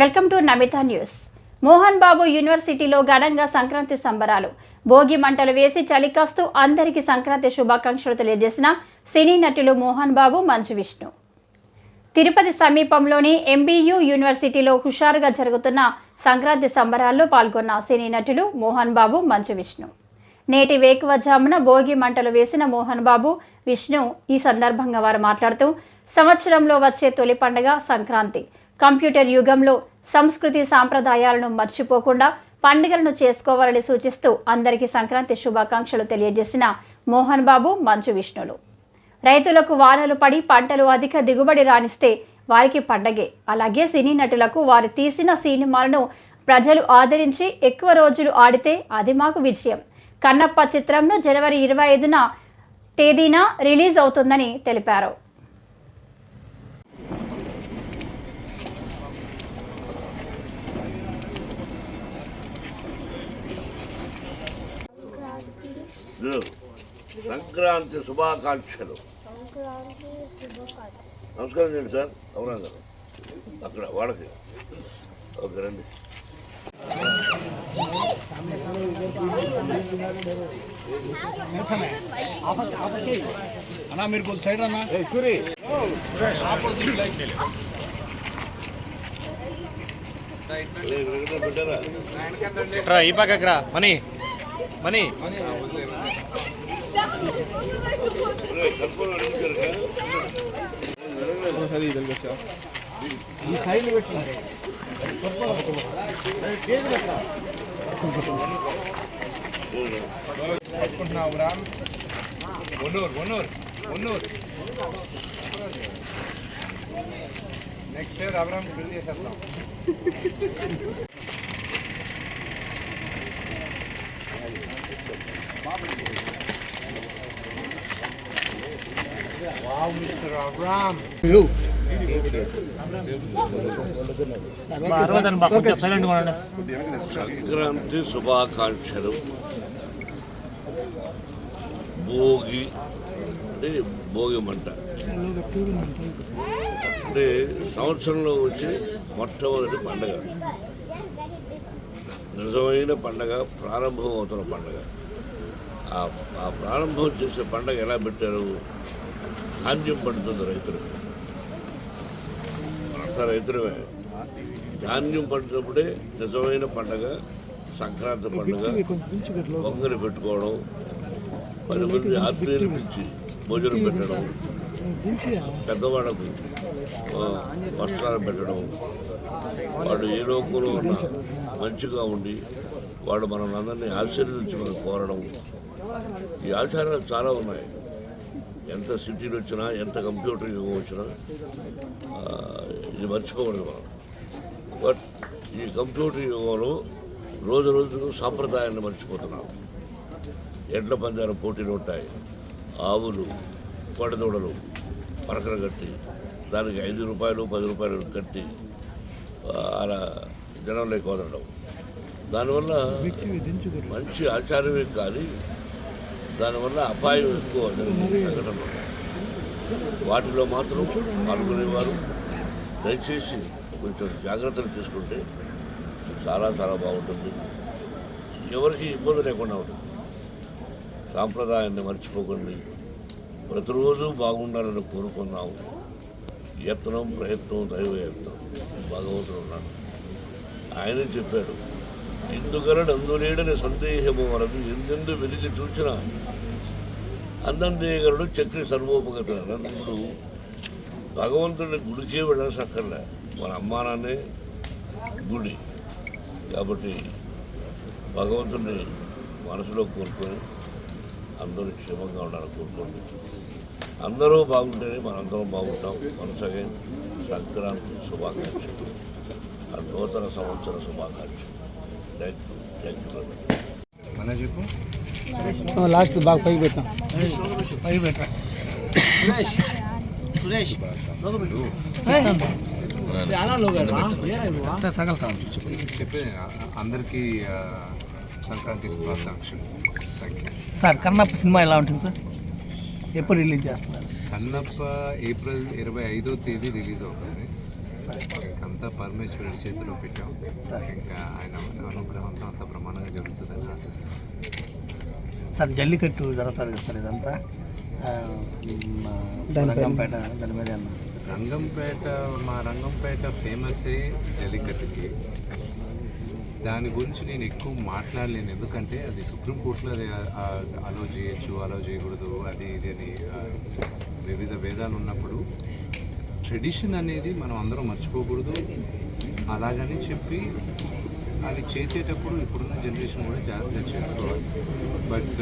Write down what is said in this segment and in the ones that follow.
Welcome to Namita news. Mohan Babu యూనివర్సిటీలో ఘనంగా సంక్రాంతి సంబరాలు. భోగి మంటలు వేసి చలికాస్తూ అందరికీ సంక్రాంతి శుభాకాంక్షలు తెలియజేసిన సినీ నటులు మోహన్ బాబు మంచు విష్ణు. తిరుపతి సమీపంలోని ఎంబీయు యూనివర్సిటీలో హుషారుగా జరుగుతున్న సంక్రాంతి సంబరాల్లో పాల్గొన్న సినీ నటులు మోహన్ బాబు మంచు విష్ణు. నేటి వేకువజామున భోగి మంటలు వేసిన మోహన్ బాబు విష్ణు ఈ సందర్భంగా వారు మాట్లాడుతూ సంవత్సరంలో వచ్చే తొలి పండుగ సంక్రాంతి. కంప్యూటర్ యుగంలో సంస్కృతి సాంప్రదాయాలను మర్చిపోకుండా పండుగలను చేసుకోవాలని సూచిస్తూ అందరికీ సంక్రాంతి శుభాకాంక్షలు తెలియజేసిన మోహన్ బాబు మంచు విష్ణులు. రైతులకు వానలు పడి పంటలు అధిక దిగుబడి రాణిస్తే వారికి పండగే. అలాగే సినీ నటులకు వారు తీసిన సినిమాలను ప్రజలు ఆదరించి ఎక్కువ రోజులు ఆడితే అది మాకు విజయం. కన్నప్ప చిత్రంను జనవరి ఇరవై ఐదున తేదీన రిలీజ్ అవుతుందని తెలిపారు. సంక్రాంతి శుభాకాంక్షలు. నమస్కారం చేయండి సార్ అవునా గారు అక్కడ వాళ్ళకి. ఓకే రండి. అన్నా మీరు కొంచెం సైడ్ అన్నా. ఏ, ఇక్కడ పెట్టారా రా ఈ పక్కకి రా. Mani. Mani. ఒరే, కర్పూరం అడిగారు కదా? ఒన్నూరు ఒన్నూరు ఒన్నూరు నెక్స్ట్ ఇయర్ అబ్రామ్ బిల్ చేసేస్తాం వావ్ Sankranti శుభాకాంక్షలు. భోగి అంటే భోగి మంట. అంటే సంవత్సరంలో వచ్చే మొట్టమొదటి పండగ. నిజమైన పండగ ప్రారంభం అవుతున్న పండగ. ఆ ఆ ప్రారంభం చేసే పండగ ఎలా పెట్టారు? ధాన్యం పడుతుంది రైతులకు. మనంతా రైతులమే. ధాన్యం పడినప్పుడే నిజమైన పండగ సంక్రాంతి పండుగ పొంగలి పెట్టుకోవడం పది మంది ఆత్మీయులు పిలిచి భోజనం పెట్టడం పెద్దవాళ్ళకు వస్త్రాలు పెట్టడం. వాడు ఏ లోకంలో ఉన్నా మంచిగా ఉండి వాడు మనల్ని అందరినీ ఆశీర్వదించి మనం కోరడం. ఈ ఆచారాలు చాలా ఉన్నాయి. ఎంత సిటీలు వచ్చినా ఎంత కంప్యూటర్ యుగం వచ్చినా ఇది మర్చిపోకూడదు మనం. బట్ ఈ కంప్యూటర్ యుగంలో రోజు రోజుకు సాంప్రదాయాన్ని మర్చిపోతున్నాం. ఎడ్ల పందాల పోటీలు ఉంటాయి. ఆవులు పడదూడలు పరకలు కట్టి దానికి ఐదు రూపాయలు పది రూపాయలు కట్టి అలా జనంలోకి వదలడం. దానివల్ల మంచి ఆచారమే కానీ దానివల్ల అపాయం ఎక్కువ సంఘటనలు వాటిలో మాత్రం పాల్గొనేవారు. దయచేసి కొంచెం జాగ్రత్తలు తీసుకుంటే చాలా చాలా బాగుంటుంది. ఎవరికి ఇబ్బంది లేకుండా ఉంటుంది. సాంప్రదాయాన్ని మర్చిపోకండి. ప్రతిరోజు బాగుండాలని కోరుకున్నాము. యత్నం ప్రయత్నం దైవ యత్నం. భగవంతుడు ఉన్నాడు. ఆయనే చెప్పాడు ఇందుగలడు అందులేడని సందేహము వరకు ఎందెందు వెలిగి చూసినా అన్నందేయగలడు చక్రి సర్వోపగత ఇప్పుడు భగవంతుడి గుడికే వెళ్ళసక్కర్లే మన అమ్మానాన్నే గుడి. కాబట్టి భగవంతుడిని మనసులో కోరుకొని అందరూ క్షేమంగా ఉండాలని కోరుకోండి. అందరూ బాగుంటేనే మనందరం బాగుంటాం. మనసగే సంక్రాంతి శుభాకాంక్షలు. ఆ నూతన సంవత్సర శుభాకాంక్షలు. Thank you thank you very much మన చెప్పు. లాస్ట్ బాగా పైకి పెట్టాం పైకి పెట్టా తగలుతాం చెప్పే అందరికీ ఆ, సంక్రాంతి సార్ కన్నప్ప సినిమా ఎలా ఉంటుంది సార్? ఎప్పుడు రిలీజ్ చేస్తున్నారు? కన్నప్ప ఏప్రిల్ ఇరవై ఐదో తేదీ రిలీజ్ అవుతుంది. సార్. ఇంకంతా పరమేశ్వరుడి చేతిలో పెట్టాం. సార్. ఇంకా ఆయన అనుగ్రహంతో అంత ప్రమాణంగా జరుగుతుందని ఆశిస్తాం సార్ జల్లికట్టు జరుగుతుంది కదా సార్ ఇదంతా. రంగంపేట దాని మీద అన్న. రంగంపేట మా రంగంపేట ఫేమసే జల్లికట్టుకి. దాని గురించి నేను ఎక్కువ మాట్లాడలేను. ఎందుకంటే అది సుప్రీంకోర్టులో అది అలో చేయొచ్చు అలో చేయకూడదు అది ఇది అని వివిధ భేదాలు ఉన్నప్పుడు ట్రెడిషన్ అనేది మనం అందరం మర్చిపోకూడదు. అలాగని చెప్పి అది చేసేటప్పుడు ఇప్పుడున్న జనరేషన్ కూడా జాగ్రత్తగా చేసుకోవాలి. బట్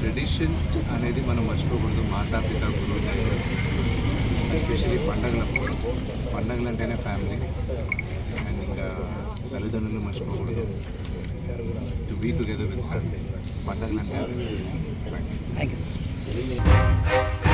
ట్రెడిషన్ అనేది మనం మర్చిపోకూడదు. మాతాపిత గురువు ఎస్పెషలీ పండగలప్పుడు పండగలు అంటేనే ఫ్యామిలీ. అండ్ ఇంకా తల్లిదండ్రులు మర్చిపోకూడదు. To be together with family. పండగలు అంటే థ్యాంక్ యూ